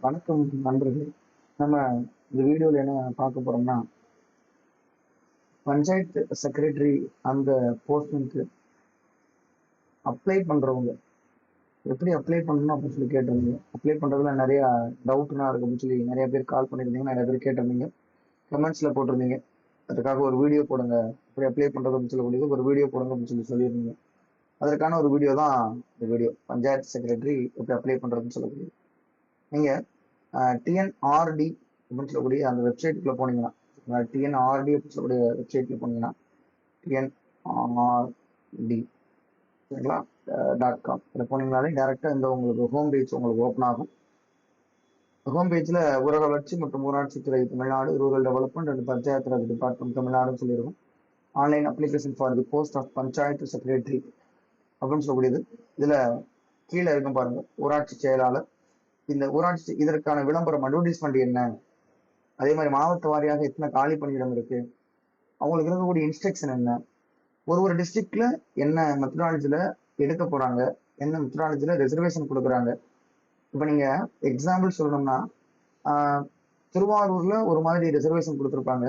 வணக்கம் நண்பர்களே. நம்ம இந்த வீடியோவில் என்ன பார்க்க போறோம்னா பஞ்சாயத்து செக்ரட்டரி அந்த போஸ்டிங்க்கு அப்ளை பண்றவங்க. எப்படி அப்ளை பண்ணணும் அப்படின்னு சொல்லி கேட்டிருந்தீங்க. அப்ளை பண்றதுல நிறைய டவுட்னா இருக்கு அப்படின்னு சொல்லி நிறைய பேர் கால் பண்ணியிருந்தீங்க. நிறைய பேர் கேட்டிருந்தீங்க. கமெண்ட்ஸ்ல போட்டிருந்தீங்க. அதுக்காக ஒரு வீடியோ போடுங்க. எப்படி அப்ளை பண்றது அப்படின்னு சொல்லக்கூடியது ஒரு வீடியோ போடுங்க அப்படின்னு சொல்லி சொல்லியிருந்தீங்க. அதற்கான ஒரு வீடியோ தான் இந்த வீடியோ பஞ்சாயத்து செக்ரட்டரி எப்படி அப்ளை பண்றதுன்னு சொல்லக்கூடியது நீங்கள் டிஎன்ஆர்டி அப்படின்னு சொல்லக்கூடிய அந்த வெப்சைட்டுக்குள்ள போனீங்கன்னா டிஎன்ஆர்டி அப்படின்னு சொல்லக்கூடிய வெப்சைட்டில் போனீங்கன்னா டிஎன்ஆர்டி சரிங்களா? டாட் காம் இதில் போனீங்கனாலே டேரெக்டாக இந்த உங்களுக்கு ஹோம் பேஜ் உங்களுக்கு ஓப்பன் ஆகும். ஹோம் பேஜில் ஊரக வளர்ச்சி மற்றும் ஊராட்சித்துறை Tamil Nadu rural development and panchayat raj department தமிழ்நாடுன்னு சொல்லியிருக்கும் online application for the post of panchayat secretary அப்படின்னு சொல்லக்கூடியது. இதில் கீழே இருக்கும் பாருங்கள் ஊராட்சி செயலாளர் இந்த ஊராட்சி இதற்கான விளம்பரம் அட்வர்டைஸ்மெண்ட் என்ன? அதே மாதிரி மாவட்ட வாரியாக எத்தனை காலி பணியிடம் இருக்கு? அவங்களுக்கு இருக்கக்கூடிய இன்ஸ்ட்ரக்ஷன் என்ன? ஒரு ஒரு டிஸ்ட்ரிக்ட்ல என்ன மெத்தடாலஜில எடுக்க போறாங்க? என்ன மெத்தடாலஜில ரிசர்வேஷன் கொடுக்குறாங்க? இப்போ நீங்க எக்ஸாம்பிள் சொல்லணும்னா திருவாரூர்ல ஒரு மாதிரி ரிசர்வேஷன் கொடுத்துருப்பாங்க.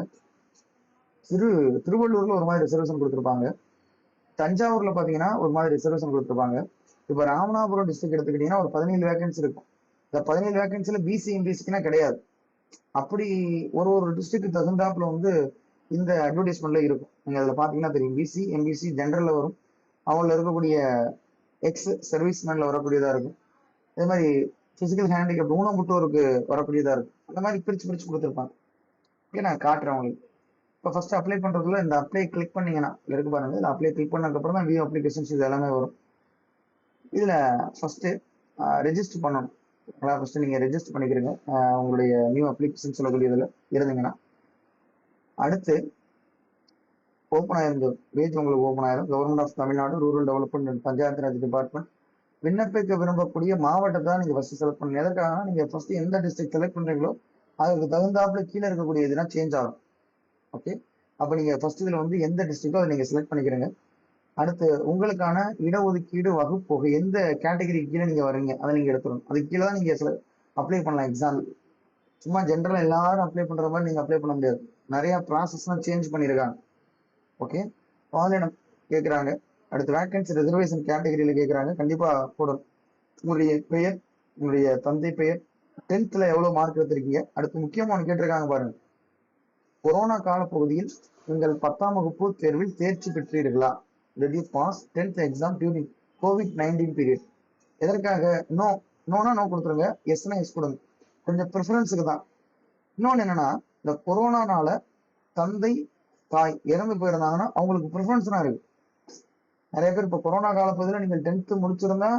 திரு திருவள்ளூர்ல ஒரு மாதிரி ரிசர்வேஷன் கொடுத்துருப்பாங்க. தஞ்சாவூர்ல பாத்தீங்கன்னா ஒரு மாதிரி ரிசர்வேஷன் கொடுத்துருப்பாங்க. இப்போ ராமநாதபுரம் டிஸ்ட்ரிக்ட் எடுத்துக்கிட்டீங்கன்னா ஒரு பதினேழு வேகன்சி இருக்கும். இந்த பதினேழு வேகன்சில பிசி எம்பிசிக்குனா கிடையாது. அப்படி ஒரு ஒரு டிஸ்ட்ரிக்ட் தகுந்தாப்புல வந்து இந்த அட்வர்டைஸ்மெண்ட்ல இருக்கும். நீங்க அதுல பாத்தீங்கன்னா தெரியும். பிசி எம்பிசி ஜென்ரல்ல வரும். அவங்கள இருக்கக்கூடிய எக்ஸ் சர்வீஸ் மேன்ல வரக்கூடியதா இருக்கும். அதே மாதிரி பிசிக்கல் ஹேண்டிகேப் ஊனமுட்டோருக்கு வரக்கூடியதா இருக்கும். அந்த மாதிரி பிரிச்சு பிரிச்சு கொடுத்துருப்பாங்க. ஓகே நான் காட்டுறேன் உங்களுக்கு. இப்போ ஃபர்ஸ்ட் அப்ளை பண்றதுல இந்த அப்ளை கிளிக் பண்ணீங்கன்னா இருக்கு பாருங்க. இதில் அப்ளை கிளிக் பண்ணதுக்கப்புறம் தான் வியூ அப்ளிகேஷன்ஸ் இது எல்லாமே வரும். இதுல ஃபர்ஸ்ட் ரெஜிஸ்டர் பண்ணணும். ஃபர்ஸ்ட் நீங்க ரெஜிஸ்டர் பண்ணிக்கிறீங்க. உங்களுடைய நியூ அப்ளிகேஷன் சொல்லக்கூடிய இதுல இருந்தீங்கன்னா அடுத்து ஓப்பன் ஆயிருந்த பேஜ் உங்களுக்கு ஓப்பன் ஆயிரும். Government of Tamil Nadu rural development and panchayat raj department விண்ணப்பிக்க விரும்பக்கூடிய மாவட்டத்தை தான் நீங்க ஃபஸ்ட்டு செலக்ட் பண்ணி எதற்காகனா நீங்க ஃபர்ஸ்ட் எந்த டிஸ்ட்ரிக்ட் செலக்ட் பண்ணுறீங்களோ அதுக்கு தகுந்தாப்புல கீழே இருக்கக்கூடிய இதுனா சேஞ்ச் ஆகும். ஓகே அப்போ நீங்க ஃபஸ்ட் இதுல வந்து எந்த டிஸ்ட்ரிக்டோ அதை நீங்கள் செலக்ட் பண்ணிக்கிறீங்க. அடுத்து உங்களுக்கான இடஒதுக்கீடு வகுப்பொகை எந்த கேட்டகரி கீழே நீங்க வரீங்க அதை நீங்க எடுத்துடணும் அதுக்கு கீழே தான் நீங்க அப்ளை பண்ணலாம் எக்ஸாம் சும்மா ஜென்ரலா எல்லாரும் அப்ளை பண்ற மாதிரி நீங்க அப்ளை பண்ண முடியாது. நிறைய ப்ராசஸ்லாம் சேஞ்ச் பண்ணியிருக்காங்க ஓகே பாலினம் கேட்குறாங்க அடுத்து வேக்கன்சி ரிசர்வேஷன் கேட்டகரியில் கேட்குறாங்க கண்டிப்பாக போடணும். உங்களுடைய பெயர் உங்களுடைய தந்தை பெயர் டென்த்தில் எவ்வளோ மார்க் எடுத்திருக்கீங்க? அடுத்து முக்கியமாக ஒன்று கேட்டிருக்காங்க பாருங்க. கொரோனா காலப்பகுதியில் நீங்கள் பத்தாம் வகுப்பு தேர்வில் தேர்ச்சி பெற்றீர்களா? Did pass tenth exam during Covid nineteen period எதற்காக? நோ நோனா நோ கொடுத்துருங்க. எஸ்னா எஸ் கொடுங்க. கொஞ்சம் ப்ரிஃபரன்ஸுக்கு தான். இன்னொன்று என்னன்னா இந்த கொரோனானால தந்தை தாய் இறந்து போயிருந்தாங்கன்னா அவங்களுக்கு ப்ரிஃபரன்ஸ்னா இருக்கு. நிறைய பேர் இப்போ கொரோனா காலப்பகுதியில் நீங்கள் டென்த்து முடிச்சிருந்தா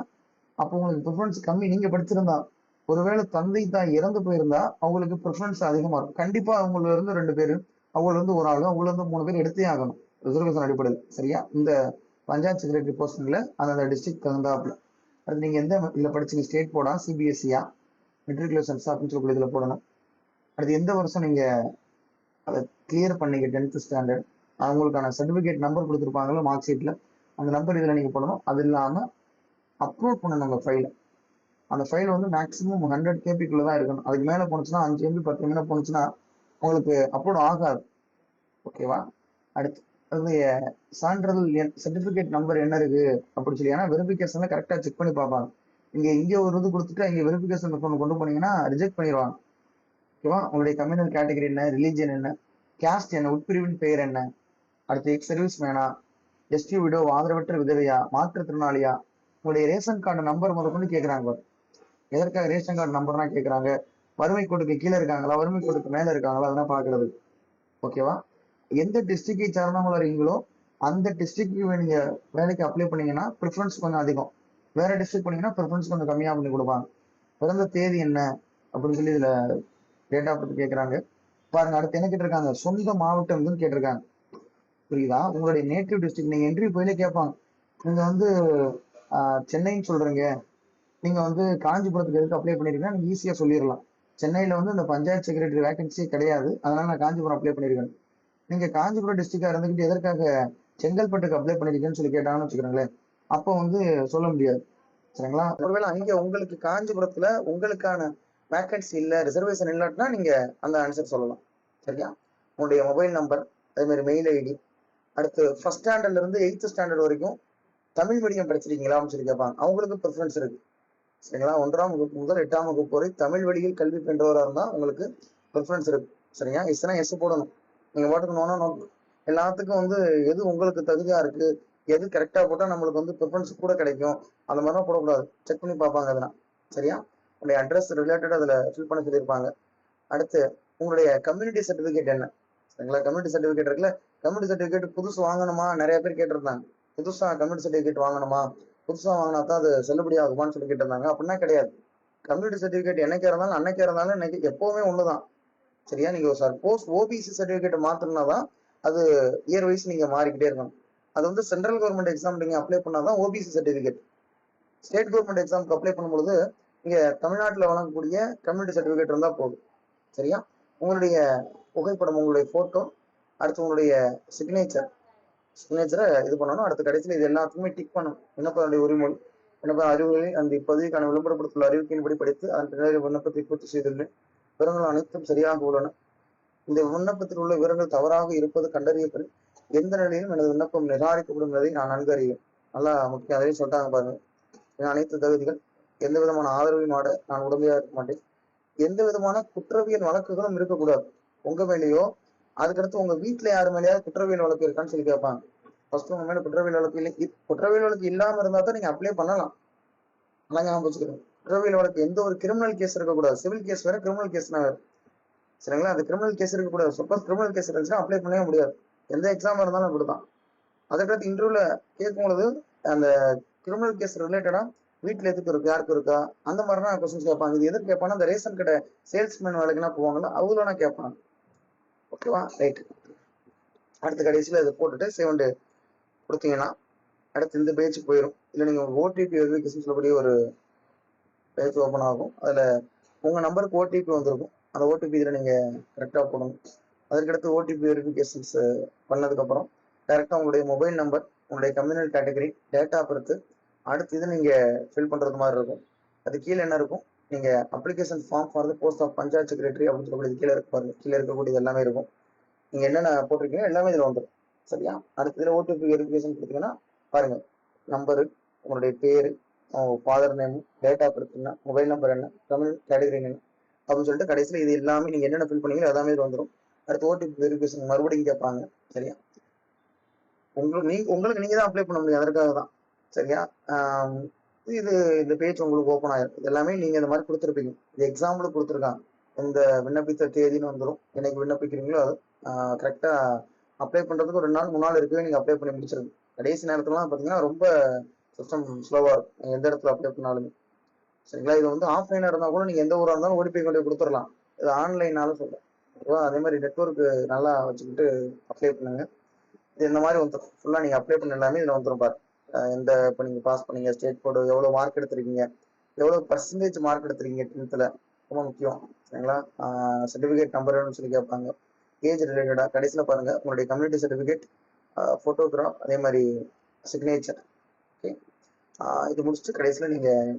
அப்போ உங்களுக்கு ப்ரிஃபரன்ஸ் கம்மி. நீங்க படிச்சிருந்தா. ஒருவேளை தந்தை தாய் இறந்து போயிருந்தா அவங்களுக்கு ப்ரிஃபரன்ஸ் அதிகமாக இருக்கும். கண்டிப்பாக அவங்கள இருந்து ரெண்டு பேர் அவங்கள இருந்து ஒரு ஆளு அவங்கள இருந்து மூணு பேர் எடுத்தே ஆகணும். ரிசர்வேஷன் அடிப்படையில் சரியா? இந்த பஞ்சாயத்து செக்ரட்டரி போஸ்டிங்கில் அந்தந்த டிஸ்ட்ரிக்ட் தகுந்தாப்புல. அது நீங்கள் எந்த இதில் படிச்சீங்க? ஸ்டேட் போர்டா சிபிஎஸ்சியா மெட்ரிகுலேஷன்ஸ் அப்படின்னு சொல்லக்கூடிய இதில் போடணும். அடுத்து எந்த வருஷம் நீங்கள் அதை கிளியர் பண்ணீங்க டென்த்து ஸ்டாண்டர்ட் அவங்களுக்கான சர்டிஃபிகேட் நம்பர் கொடுத்துருப்பாங்களோ மார்க் ஷீட்டில் அந்த நம்பர் இதில் நீங்கள் போடணும். அது இல்லாமல் அப்லோட் பண்ணணும் உங்கள் ஃபைலை அந்த ஃபைல் வந்து மேக்ஸிமம் ஹண்ட்ரட் கேபிக்குள்ளே தான் இருக்கணும். அதுக்கு மேலே போனுச்சுன்னா அஞ்சு எம்பி பத்து எம்பி போனுச்சுன்னா உங்களுக்கு அப்லோட் ஆகாது. ஓகேவா அடுத்து அதனுடைய சான்றிதழ் சர்டிபிகேட் நம்பர் என்ன இருக்கு? அப்படின்னு சொல்லி ஏன்னா வெரிஃபிகேஷன்ல கரெக்டா செக் பண்ணி பார்ப்பாங்க. இங்க இங்க ஒரு இது கொடுத்துட்டு இங்க வெரிஃபிகேஷன் கொண்டு கொண்டு போனீங்கன்னா ரிஜெக்ட் பண்ணிடுவாங்க. ஓகேவா உங்களுடைய கம்யூனல் கேட்டகரி என்ன? ரிலீஜன் என்ன? கேஸ்ட் என்ன? உட்பிரிவின் பெயர் என்ன? அடுத்து எக்ஸ் சர்வீஸ் மேனா எஸ்டி விடோ ஆதரவற்ற விதவையா? மாற்றுத்திறனாளியா? உங்களுடைய ரேஷன் கார்டு நம்பர் முதற்கொண்டு கேட்குறாங்க எதற்காக ரேஷன் கார்டு நம்பர்னா கேட்குறாங்க வறுமை கொடுக்கு கீழே இருக்காங்களா? வறுமை கோட்டுக்கு மேலே இருக்காங்களா? அதெல்லாம் பார்க்கறது. ஓகேவா எந்த டிஸ்ட்ரிக்டை சார்ந்தவங்களா இருக்கீங்களோ அந்த டிஸ்ட்ரிக்ட்க்கு நீங்க வேலைக்கு அப்ளை பண்ணீங்கன்னா ப்ரிஃபரன்ஸ் கொஞ்சம் அதிகம். வேற டிஸ்ட்ரிக்ட் பண்ணீங்கன்னா ப்ரிஃபரன்ஸ் கொஞ்சம் கம்மியா பண்ணி கொடுப்பாங்க. பிறந்த தேதி என்ன? அப்படின்னு சொல்லி இதுல டேட் ஆஃப் பர்த் கேட்குறாங்க பாருங்க அடுத்து என்ன கேட்டிருக்காங்க? சொந்த மாவட்டம் கேட்டிருக்காங்க. புரியுதா? உங்களுடைய நேட்டிவ் டிஸ்ட்ரிக்ட் நீங்க என்ட்ரி போயிலே கேட்பாங்க. நீங்க வந்து சென்னைன்னு சொல்றீங்க. நீங்க வந்து காஞ்சிபுரத்துக்கு எதுக்கு அப்ளை பண்ணிருக்கீங்கன்னா நீங்க ஈஸியா சொல்லிடலாம். சென்னையில வந்து இந்த பஞ்சாயத்து செக்ரட்டரி வேகன்சியே கிடையாது. அதனால நான் காஞ்சிபுரம் அப்ளை பண்ணிருக்கேன். நீங்க காஞ்சிபுரம் டிஸ்ட்ரிக்டா இருந்துகிட்டு எதற்காக செங்கல்பட்டுக்கு அப்ளை பண்ணிருக்கீங்கன்னு சொல்லி கேட்டாங்கன்னு வச்சுக்கிறீங்களேன் அப்போ வந்து சொல்ல முடியாது. சரிங்களா? ஒருவேளை அங்க உங்களுக்கு காஞ்சிபுரத்துல உங்களுக்கான வேக்கன்சி இல்லை ரிசர்வேஷன் இல்லாட்டினா நீங்க அந்த ஆன்சர் சொல்லலாம். சரியா? உங்களுடைய மொபைல் நம்பர் அதே மாதிரி மெயில் ஐடி அடுத்து ஃபர்ஸ்ட் ஸ்டாண்டர்ட்ல இருந்து எயித்து ஸ்டாண்டர்ட் வரைக்கும் தமிழ் மீடியம் படிச்சிருக்கீங்களான்னு சொல்லி கேட்பாங்க அவங்களுக்கு ப்ரிஃபரன்ஸ் இருக்கு. சரிங்களா? ஒன்றாம் வகுப்பு முதல் எட்டாம் வகுப்பு வரை தமிழ் வழியில் கல்வி பெற்றவராக இருந்தால் உங்களுக்கு ப்ரிஃபரன்ஸ் இருக்கு. சரியா? எஸ்னா எஸ் போடணும்? நீங்கள் பாட்டுக்கு நோனா நோட் எல்லாத்துக்கும் வந்து எது உங்களுக்கு தகுதியாக இருக்கு எது கரெக்டாக போட்டால் நம்மளுக்கு வந்து ப்ரிஃபரன்ஸ் கூட கிடைக்கும். அந்த மாதிரிலாம் போடக்கூடாது. செக் பண்ணி பார்ப்பாங்க அதெல்லாம். சரியா? உங்களுடைய அட்ரஸ் ரிலேட்டட் அதில் ஃபில் பண்ண சொல்லியிருப்பாங்க. அடுத்து உங்களுடைய கம்யூனிட்டி சர்டிஃபிகேட் என்ன? சரிங்களா? கம்யூனிட்டி சர்டிஃபிகேட் இருக்குல்ல? கம்யூனிட்டி சர்டிஃபிகேட் புதுசு வாங்கணுமா? நிறைய பேர் கேட்டிருந்தாங்க. புதுசா கம்யூனிட்டி சர்டிஃபிகேட் வாங்கணுமா? புதுசா வாங்கினா தான் அது செல்லுபடி ஆகுமான்னு சொல்லி கேட்டிருந்தாங்க. அப்படின்னா கிடையாது. கம்யூனிட்டி சர்டிஃபிகேட் என்னைக்கா இருந்தாலும் அன்னைக்கே இருந்தாலும் இன்னைக்கு எப்பவுமே ஒண்ணுதான். சரியா? நீங்க சப்போஸ் ஓபிசி சர்டிஃபிகேட் மாத்தணும்னா தான் அது இயர் வைஸ் நீங்க மாறிக்கிட்டே இருக்கணும். அது வந்து சென்ட்ரல் கவர்மெண்ட் எக்ஸாம் நீங்க அப்ளை பண்ணாதான் ஓபிசி சர்டிஃபிகேட் ஸ்டேட் கவர்மெண்ட் எக்ஸாமுக்கு அப்ளை பண்ணும்பொழுது இங்க தமிழ்நாட்டில் வழங்கக்கூடிய கம்யூனிட்டி சர்டிஃபிகேட் இருந்தா போதும். சரியா? உங்களுடைய புகைப்படம் உங்களுடைய போட்டோ அடுத்து உங்களுடைய சிக்னேச்சர் சிக்னேச்சரை இது பண்ணணும். அடுத்த கடைசியில் இது எல்லாத்துக்குமே டிக் பண்ணணும். விண்ணப்பனுடைய உரிமொழி. விண்ணப்ப அறிவுகளை அந்த இப்பகுதிக்கான விளம்பரப்படுத்துள்ள அறிவிக்கையின்படி படித்து அதன் பின்னர் விண்ணப்பத்தை பூர்த்தி செய்துள்ளேன். விவரங்கள் அனைத்தும் சரியாக உள்ளன. இந்த விண்ணப்பத்தில் உள்ள விவரங்கள் தவறாக இருப்பது கண்டறியப்படும் எந்த நிலையிலும் எனது விண்ணப்பம் நிராகரிக்கப்படும் என்பதை நான் நன்கு அறிவேன் நல்லா முக்கியம் அதையும் சொல்லிட்டாங்க பாருங்க. என் அனைத்து தகுதிகள் எந்த விதமான ஆதரவையும் ஆட நான் உடம்பையா இருக்க மாட்டேன். எந்த விதமான குற்றவியல் வழக்குகளும் இருக்கக்கூடாது. உங்க மேலேயோ அதுக்கடுத்து உங்க வீட்டுல யாரு மேலேயாவது குற்றவியல் வழக்கு இருக்கான்னு சொல்லி கேட்பாங்க. ஃபர்ஸ்ட் உங்க மேல குற்றவியல் வழக்கு இல்லை. குற்றவியல் வழக்கு இல்லாம இருந்தா தான் நீங்க அப்ளை பண்ணலாம். நல்லா ஞாபகம் வச்சுக்கிறேன். குற்றவியல் வழக்கு. எந்த ஒரு கிரிமினல் கேஸ் இருக்கக்கூடாது. சிவில் கேஸ் வேற கிரிமினல் கேஸ்னா சரிங்களா? அந்த கிரிமினல் கேஸ் இருக்கக்கூடாது. சப்போஸ் கிரிமினல் கேஸ் இருந்துச்சுன்னா அப்ளை பண்ணவே முடியாது. எந்த எக்ஸாம் இருந்தாலும் அப்படிதான் அதுக்கடுத்து இன்டர்வியூல கேட்கும் பொழுது அந்த கிரிமினல் கேஸ் ரிலேட்டடா வீட்டுல எதுக்கு இருக்கு? யாருக்கு இருக்கா? அந்த மாதிரிலாம் கொஸ்டின்ஸ் கேட்பாங்க. இது எதுக்கு கேட்பாங்கன்னா அந்த ரேஷன் கடை சேல்ஸ்மேன் வேலைக்குலாம் போவாங்கல்ல அவங்கள கேட்பாங்க ஓகேவா ரைட் அடுத்த கடைசியில் இதை போட்டுட்டு சேவண்டு கொடுத்தீங்கன்னா அடுத்து இந்த பேஜ் போயிடும் இல்லை நீங்கள் ஓடிபி வெரிஃபிகேஷன் சொல்லக்கூடிய ஒரு பேஜ் ஓப்பன் ஆகும். அதில் உங்கள் நம்பருக்கு ஓடிபி வந்திருக்கும். அந்த ஓடிபி இதில் நீங்கள் கரெக்டாக போடணும். அதுக்கடுத்து ஓடிபி வெரிஃபிகேஷன்ஸ் பண்ணதுக்கப்புறம் டேரெக்டாக உங்களுடைய மொபைல் நம்பர் உங்களுடைய கம்யூனல் கேட்டகரி டேட்டா பொறுத்து அடுத்து இது நீங்கள் ஃபில் பண்ணுறது மாதிரி இருக்கும். அது கீழே என்ன இருக்கும்? நீங்கள் application form for the post of panchayat secretary அப்படின்னு சொல்லக்கூடியது கீழே இருப்பாரு கீழே இருக்கக்கூடியது எல்லாமே இருக்கும். நீங்கள் என்னென்ன போட்டிருக்கீங்க எல்லாமே இதில் வந்துடும் சரியா? அடுத்த இதில் ஓடிபி வெரிஃபிகேஷன் கொடுத்தீங்கன்னா பாருங்கள் நம்பரு உங்களுடைய பேர் ஃபாதர் நேம் டேட்டா என்ன மொபைல் நம்பர் என்ன தமிழ் கேட்டகரி என்ன அப்படின்னு சொல்லிட்டு கடைசியில் இது எல்லாமே நீங்கள் என்னென்ன ஃபில் பண்ணீங்களோ எல்லாமே இது வந்துடும் அடுத்து ஓடிபி வெரிஃபிகேஷன் மறுபடியும் கேட்பாங்க சரியா? உங்களுக்கு நீ உங்களுக்கு நீங்க தான் அப்ளை பண்ண முடியும் அதற்காக தான் சரியா? இது இந்த பேஜ் உங்களுக்கு ஓப்பன் ஆயிரும். இது எல்லாமே நீங்க இந்த மாதிரி கொடுத்துருப்பீங்க. இது எக்ஸாம்பிள் கொடுத்துருக்காங்க. இந்த விண்ணப்பித்த தேதின்னு வந்துடும் என்னைக்கு விண்ணப்பிக்கிறீங்களோ அது கரெக்டா அப்ளை பண்றதுக்கு ஒரு நாள் மூணு நாள் இருக்கவே நீங்க அப்ளை பண்ணி முடிச்சிருங்க. கடைசி நேரத்துலலாம் பாத்தீங்கன்னா ரொம்ப சிஸ்டம் ஸ்லோவாக இருக்கும் நீங்கள் எந்த இடத்துல அப்ளை பண்ணாலுமே. சரிங்களா? இது வந்து ஆஃப்லைனாக இருந்தால் கூட நீங்கள் எந்த ஊராக இருந்தாலும் ஓடிபி கொண்டு கொடுத்துடலாம். இது ஆன்லைனாலும் சொல்றேன். ஓகேவா அதே மாதிரி நெட்ஒர்க் நல்லா வச்சுக்கிட்டு அப்ளை பண்ணுங்க. இது இந்த மாதிரி வந்துடும் ஃபுல்லாக நீங்கள் அப்ளை பண்ண எல்லாமே இதில் வந்துடும் பாரு எந்த இப்போ நீங்கள் பாஸ் பண்ணீங்க ஸ்டேட் போர்டு எவ்வளோ மார்க் எடுத்திருக்கீங்க எவ்வளோ பர்சன்டேஜ் மார்க் எடுத்திருக்கீங்க டென்த்தில் ரொம்ப முக்கியம். சரிங்களா? சர்டிஃபிகேட் நம்பர்னு சொல்லி கேட்பாங்க. ஏஜ் ரிலேட்டடாக கடைசியில் பாருங்கள் உங்களுடைய கம்யூனிட்டி சர்டிஃபிகேட் ஃபோட்டோகிராஃப் அதே மாதிரி சிக்னேச்சர் இது முடிச்சுட்டு கடைசியில் நீங்கள்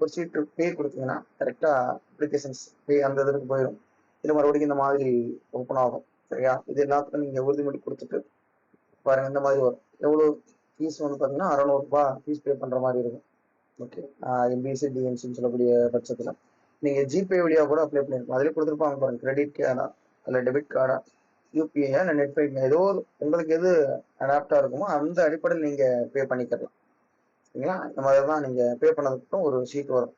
ஒரு சீட்டு பே கொடுத்தீங்கன்னா கரெக்டாக அப்ளிகேஷன்ஸ் பே அந்த இதுக்கு போயிடும் இது மறுபடியும் இந்த மாதிரி ஓப்பன் ஆகும். சரியா? இது எல்லாத்துக்கும் நீங்கள் உறுதிமொழி கொடுத்துட்டு பாருங்க இந்த மாதிரி வரும். எவ்வளோ ஃபீஸ் வந்து பார்த்தீங்கன்னா அறநூறுபா ஃபீஸ் பே பண்ணுற மாதிரி இருக்கும். ஓகே எம்பிசி டிஎன்சின்னு சொல்லக்கூடிய பட்சத்தில். நீங்கள் ஜிபே வழியாக கூட அப்ளை பண்ணியிருக்கோம் அதிலே கொடுத்துருப்பாங்க பாருங்க கிரெடிட் கார்டா இல்லை டெபிட் கார்டா யூபிஐயா இல்லை நெட் பேங்கிங் ஏதோ உங்களுக்கு எது அடாப்டாக இருக்குமோ அந்த அடிப்படையில் நீங்கள் பே பண்ணிக்கலாம். சரிங்களா? இந்த மாதிரி தான் நீங்க பே பண்ணதுக்கப்புறம் ஒரு ஷீட் வரும்.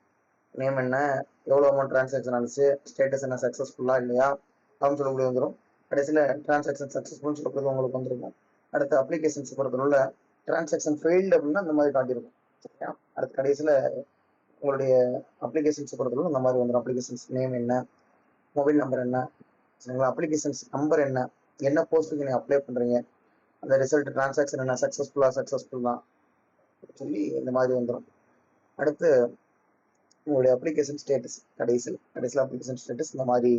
நேம் என்ன எவ்வளோ அமௌண்ட் டிரான்சாக்ஷன் ஆனிச்சு ஸ்டேட்டஸ் என்ன சக்ஸஸ்ஃபுல்லாக இல்லையா? அப்படின்னு சொல்லக்கூடிய வந்துடும் கடைசியில் டிரான்சாக்ஷன் சக்ஸஸ்ஃபுல்னு சொல்லக்கூடிய உங்களுக்கு வந்துருக்கும். அடுத்த அப்ளிகேஷன்ஸ் பொறுத்தவரை டிரான்சாக்ஷன் ஃபெயில்டு அப்படின்னா இந்த மாதிரி காட்டியிருக்கும். சரியா? அடுத்த கடைசியில் உங்களுடைய அப்ளிகேஷன்ஸ் பொறுத்தவரை இந்த மாதிரி வந்துடும் அப்ளிகேஷன்ஸ் நேம் என்ன மொபைல் நம்பர் என்ன சரிங்களா? அப்ளிகேஷன்ஸ் நம்பர் என்ன என்ன போஸ்ட்டுக்கு நீங்கள் அப்ளை பண்ணுறீங்க அந்த ரிசல்ட் டிரான்சாக்ஷன் என்ன சக்ஸஸ்ஃபுல்லாக சக்ஸஸ்ஃபுல்லாக தான். சொல்லி இந்த மாதிரி வந்துடும் அடுத்து உங்களுடைய அப்ளிகேஷன் ஸ்டேட்டஸ் கடைசியில் கடைசியில் அப்ளிகேஷன் ஸ்டேட்டஸ் இந்த மாதிரி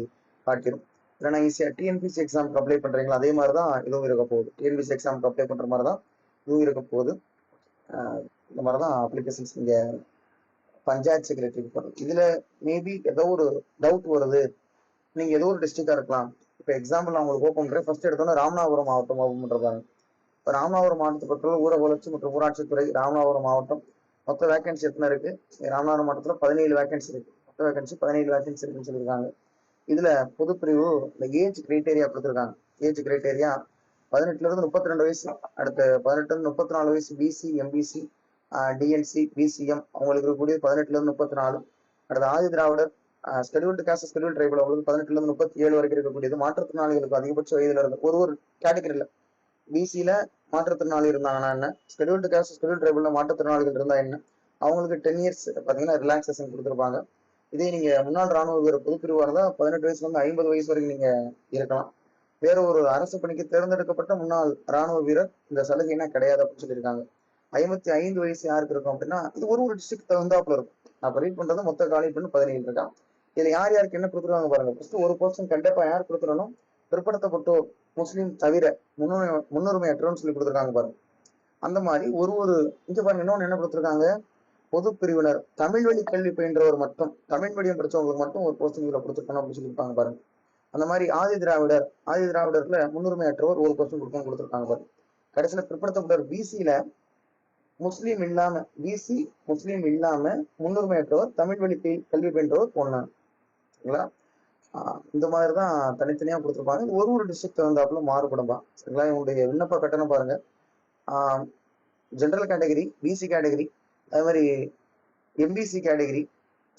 காட்டிடும் இல்லைனா ஈஸியாக டிஎன்பிசி எக்ஸாமுக்கு அப்ளை பண்ணுறீங்களா அதே மாதிரி தான் இதுவும் இருக்க போகுது. டிஎன்பிசி எக்ஸாமுக்கு அப்ளை பண்ணுற மாதிரி தான் இதுவும் இருக்க போகுது. இந்த மாதிரி தான் அப்ளிகேஷன்ஸ் இங்கே பஞ்சாயத்து செக்ரட்டரிக்கு போகிறது இதில் மேபி ஏதோ ஒரு டவுட் வருது. நீங்கள் ஏதோ ஒரு டிஸ்ட்ரிக்டாக இருக்கலாம். இப்போ எக்ஸாம்பிள் நான் உங்களுக்கு ஓப்பன் பண்ணுறேன் ஃபர்ஸ்ட் எடுத்தோன்னே ராமநாதபுரம் மாவட்டம் ஓப்பன் பண்ணுறதாங்க ராமநாதபுரம் மாவட்டத்தை பொறுத்தவரை ஊரக வளர்ச்சி மற்றும் ஊராட்சித்துறை ராமநாதபுரம் மாவட்டம். மொத்த வேகன்சி எத்தனை இருக்கு? ராமநாதபுரம் மாவட்டத்தில் பதினேழு வேகன்சி இருக்கு. மொத்த வேகன்சி பதினேழு வேகன்சி இருக்குன்னு சொல்லியிருக்காங்க. இதுல பொதுப்பிரிவு இந்த ஏஜ் கிரைட்டேரியா கொடுத்துருக்காங்க. ஏஜ் கிரைட்டேரியா பதினெட்டுல இருந்து முப்பத்தி ரெண்டு வயசு அடுத்து பதினெட்டுல இருந்து முப்பத்தி நாலு வயசு பிசி எம்பிசி டிஎன்சி பிசிஎம் அவங்களுக்கு இருக்கக்கூடிய பதினெட்டுல இருந்து முப்பத்தி நாலு அடுத்து Adi Dravidar scheduled caste scheduled tribal அவங்களுக்கு பதினெட்டுல இருந்து முப்பத்தி ஏழு வரைக்கும் இருக்கக்கூடியது. மாற்றுத்திறனாளிகளுக்கு அதிகபட்ச வயதுல இருந்து ஒரு ஒரு கேட்டகரியில பிசியில மாற்றுத்திறனாளி இருந்தாங்கன்னா என்ன? ஸ்கெடியூல்டு காஸ்ட் ஸ்கெடியூல் ட்ரைபிள்ல மாற்றுத்திறனாளிகள் இருந்தா என்ன? அவங்களுக்கு டென் இயர்ஸ் பாத்தீங்கன்னா ரிலாக்ஸேஷன் கொடுத்துருப்பாங்க. இதே நீங்க முன்னாள் ராணுவ வீரர் பொதுப்பிரிவா இருந்தா பதினெட்டு வயசுல இருந்து ஐம்பது வயசு வரைக்கும் நீங்க இருக்கலாம். வேற ஒரு அரசு பணிக்கு தேர்ந்தெடுக்கப்பட்ட முன்னாள் ராணுவ வீரர் இந்த சலுகைனா கிடையாது அப்படின்னு சொல்லியிருக்காங்க. ஐம்பத்தி ஐந்து வயசு யாருக்கு இருக்கும் அப்படின்னா இது ஒரு ஒரு டிஸ்ட்ரிக்ட் தகுந்தாப்புல இருக்கும். நான் ரீட் பண்றது மொத்த காலி பண்ணு பதினேழு இருக்கான் இதுல யார் யாருக்கு என்ன கொடுத்துருவாங்க பாருங்க. ஃபர்ஸ்ட் ஒரு பர்சன் கண்டிப்பா யார் கொடுத்துடணும்? பிற்படுத்தப்பட்டோர். முஸ்லீம் தவிர முன்னுரிமை முன்னுரிமையற்றோன்னு சொல்லி கொடுத்துருக்காங்க பாருங்க. அந்த மாதிரி ஒரு ஒரு இங்க பாருங்க இன்னொன்னு என்ன கொடுத்துருக்காங்க? பொது பிரிவினர் தமிழ் வழி கல்வி பயின்றவர் மட்டும் தமிழ் மீடியம் படிச்சவங்களுக்கு மட்டும் ஒரு போஸ்டிங் இதில் கொடுத்துருக்கணும் அப்படின்னு சொல்லியிருப்பாங்க பாருங்க. அந்த மாதிரி ஆதி திராவிடர் ஆதி திராவிடர்ல முன்னுரிமையற்றவர் ஒரு பர்சன் கொடுக்கணும் கொடுத்துருக்காங்க பாருங்க. கடைசியில பிற்படுத்தப்பட்டவர் பிசியில முஸ்லீம் இல்லாம பிசி முஸ்லீம் இல்லாம முன்னுரிமையற்றவர் தமிழ் வழி கல்வி பயின்றவர் போனாங்க. இந்த மாதிரி தான் தனித்தனியாக கொடுத்துருப்பாங்க. ஒரு ஒரு டிஸ்ட்ரிக்ட் தகுந்தாப்புல மாறுபடும்பா. சரிங்களா? இவங்களுடைய விண்ணப்ப கட்டணம் பாருங்க. ஜென்ரல் கேட்டகரி பிசி கேட்டகரி அதே மாதிரி எம்பிசி கேட்டகரி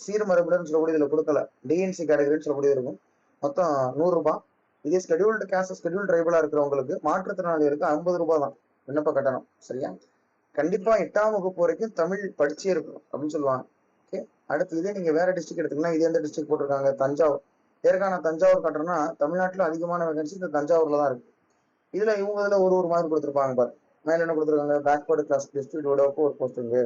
சீர்மரபினர்னு சொல்லக்கூடிய இதில் கொடுக்கல. டிஎன்சி கேட்டகரின்னு சொல்லக்கூடிய இருக்கும். மொத்தம் நூறுரூபா இதே ஸ்கெடியூல்டு கேஸ்ட் ஸ்கெடியூல் ட்ரைபிளாக இருக்கிறவங்களுக்கு மாற்றுத்திறனாளிகளுக்கு ஐம்பது ரூபா தான் விண்ணப்ப கட்டணம். சரியா? கண்டிப்பாக எட்டாம் வகுப்பு வரைக்கும் தமிழ் படிச்சே இருக்கும் அப்படின்னு சொல்லுவாங்க. ஓகே? அடுத்து இதே நீங்கள் வேற டிஸ்ட்ரிக்ட் எடுத்தீங்கன்னா இது எந்த டிஸ்ட்ரிக்ட் போட்டிருக்காங்க. தஞ்சாவூர். ஏற்கான தஞ்சாவூர் கட்டுறோம்னா தமிழ்நாட்டில் அதிகமான வேகன்சி இந்த தஞ்சாவூர்ல தான் இருக்கு. இதுல இவங்க இதுல ஒரு ஒரு மாதிரி கொடுத்துருப்பாங்க பாரு. மேல என்ன கொடுத்துருக்காங்க? பேக்வர்டு கிளாஸ் டிஸ்ட்ரிக்ட் விடோக்கு ஒரு போஸ்டிங்கு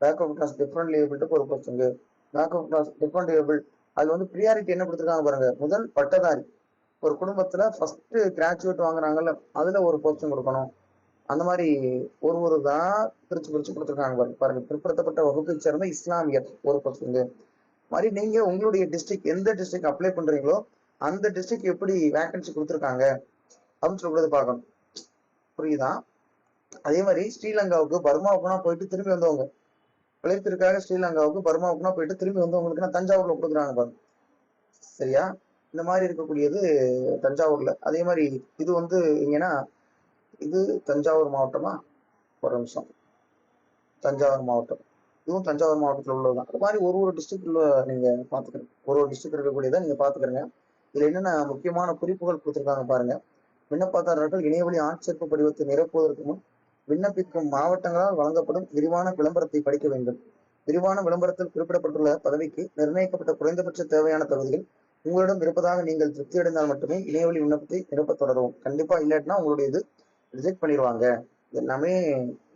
பேக்வர்ட் கிளாஸ் டிஃப்ரெண்ட் லேபிள்ட்டுக்கு ஒரு போஸ்டிங்கு பேக்வர்ட் கிளாஸ் டிஃப்ரெண்ட் லேபிள் அது வந்து ப்ரியாரிட்டி என்ன கொடுத்துருக்காங்க பாருங்க? முதல் பட்டதாரி. ஒரு குடும்பத்துல ஃபர்ஸ்ட் கிராஜுவேட் வாங்குறாங்கல்ல அதுல ஒரு போஸ்டிங் கொடுக்கணும். அந்த மாதிரி ஒரு ஒரு தான் பிரிச்சு பிரிச்சு கொடுத்துருக்காங்க பாருங்க பாருங்க பிற்படுத்தப்பட்ட வகுப்பை சேர்ந்த இஸ்லாமியர் ஒரு போஸ்டிங் மாதிரி நீங்க உங்களுடைய டிஸ்ட்ரிக்ட் எந்த டிஸ்ட்ரிக்ட் அப்ளை பண்றீங்களோ அந்த டிஸ்ட்ரிக்ட் எப்படி வேகன்சி கொடுத்துருக்காங்க அப்படின்னு சொல்றது பார்க்கணும். புரியுதா? அதே மாதிரி ஸ்ரீலங்காவுக்கு பர்மாவுக்குனா போயிட்டு திரும்பி வந்தவங்க. பிழைப்பிற்காக ஸ்ரீலங்காவுக்கு பர்மாவுக்குனா போயிட்டு திரும்பி வந்தவங்களுக்கு தஞ்சாவூர்ல கொடுக்குறாங்க பாருங்க. சரியா? இந்த மாதிரி இருக்கக்கூடியது தஞ்சாவூர்ல. அதே மாதிரி இது வந்து இங்கன்னா இது தஞ்சாவூர் மாவட்டமா? ஒரு நிமிஷம். தஞ்சாவூர் மாவட்டம். இதுவும் தஞ்சாவூர் மாவட்டத்தில் உள்ளதுதான். அது மாதிரி ஒரு ஒரு டிஸ்ட்ரிக்ட்ல நீங்க பாத்துக்கிறீங்க ஒரு ஒரு டிஸ்ட்ரிக்ட் இருக்கக்கூடியதை நீங்க பாத்துக்கிறீங்க இதுல என்னென்ன முக்கியமான குறிப்புகள் கொடுத்துருக்காங்க பாருங்க. விண்ணப்பதாரர்கள் இணையவழி ஆட்சேர்ப்பு படிவத்தை நிரப்புவதற்கு முன் விண்ணப்பிக்கும் மாவட்டங்களால் வழங்கப்படும் விரிவான விளம்பரத்தை படிக்க வேண்டும். விரிவான விளம்பரத்தில் குறிப்பிடப்பட்டுள்ள பதவிக்கு நிர்ணயிக்கப்பட்ட குறைந்தபட்ச தேவையான தகுதிகள் உங்களிடம் இருப்பதாக நீங்கள் திருப்தி அடைந்தால் மட்டுமே இணையவழி விண்ணப்பத்தை நிரப்ப தொடரும் கண்டிப்பா இல்லாட்டினா உங்களுடைய இது ரிஜெக்ட் பண்ணிடுவாங்க. எல்லாமே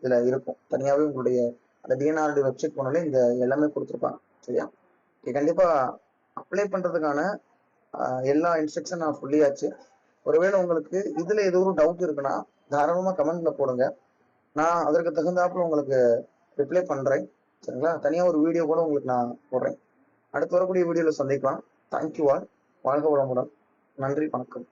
இதுல இருக்கும். தனியாவே உங்களுடைய அந்த டிஎன்ஆர்டி வெப்சைட் போனாலே இந்த எல்லாமே கொடுத்துருப்பாங்க சரியா? கண்டிப்பா அப்ளை பண்றதுக்கான எல்லா இன்ஸ்ட்ரக்ஷன் நான் சொல்லியாச்சு. ஒருவேளை உங்களுக்கு இதுல ஏதோ ஒரு டவுட் இருக்குன்னா தாராளமா கமெண்ட்ல போடுங்க. நான் அதற்கு தகுந்தாப்புல உங்களுக்கு ரிப்ளை பண்றேன் சரிங்களா? தனியா ஒரு வீடியோ கூட உங்களுக்கு நான் போடுறேன். அடுத்து வரக்கூடிய வீடியோல சந்திக்கலாம். தேங்க்யூ ஆல் வாழ்க வளமுடன். நன்றி வணக்கம்.